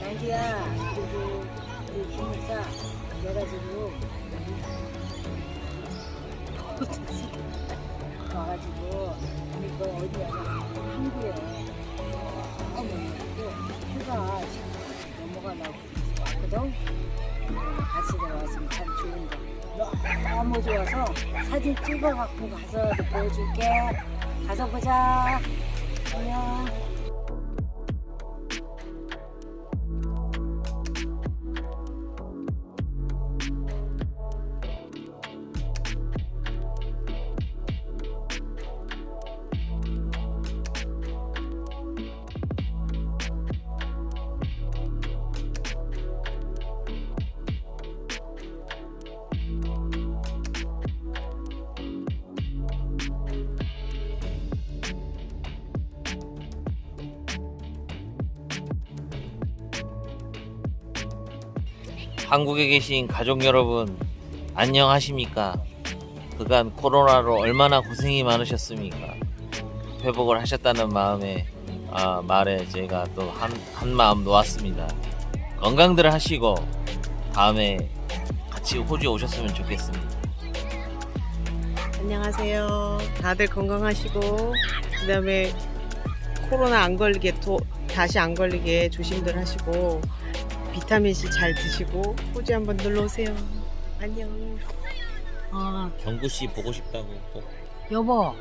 자기야, 그리고 그 우리 김무사 내가 지금 와가지고 이거 어디야? 한국에. 너무 좋아서 사진 찍어갖고 가서 보여줄게. 가서 보자. 안녕 한국에 계신 가족 여러분 안녕하십니까? 그간 코로나로 얼마나 고생이 많으셨습니까? 회복을 하셨다는 마음에 아, 말에 제가 또 한 한 마음 놓았습니다. 건강들 하시고 다음에 같이 호주 오셨으면 좋겠습니다. 안녕하세요. 다들 건강하시고 그다음에 코로나 안 걸리게 또 다시 안 걸리게 조심들 하시고 비타민 C 잘 드시고 호주 한번 놀러 오세요. 안녕. 어, 경구 씨 보고 싶다고 꼭 여보,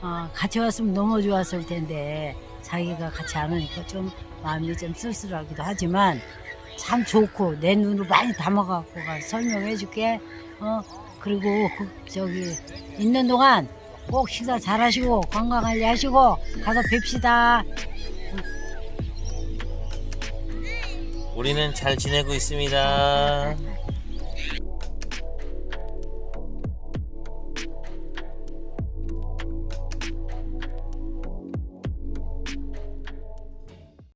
어, 같이 왔으면 너무 좋았을 텐데 자기가 같이 안 오니까 좀 마음이 좀 쓸쓸하기도 하지만 참 좋고 내 눈으로 많이 담아갖고 가 설명해줄게. 어 그리고 그, 저기 있는 동안 꼭 식사 잘하시고 건강 관리하시고 가서 뵙시다. 우리는 잘 지내고 있습니다.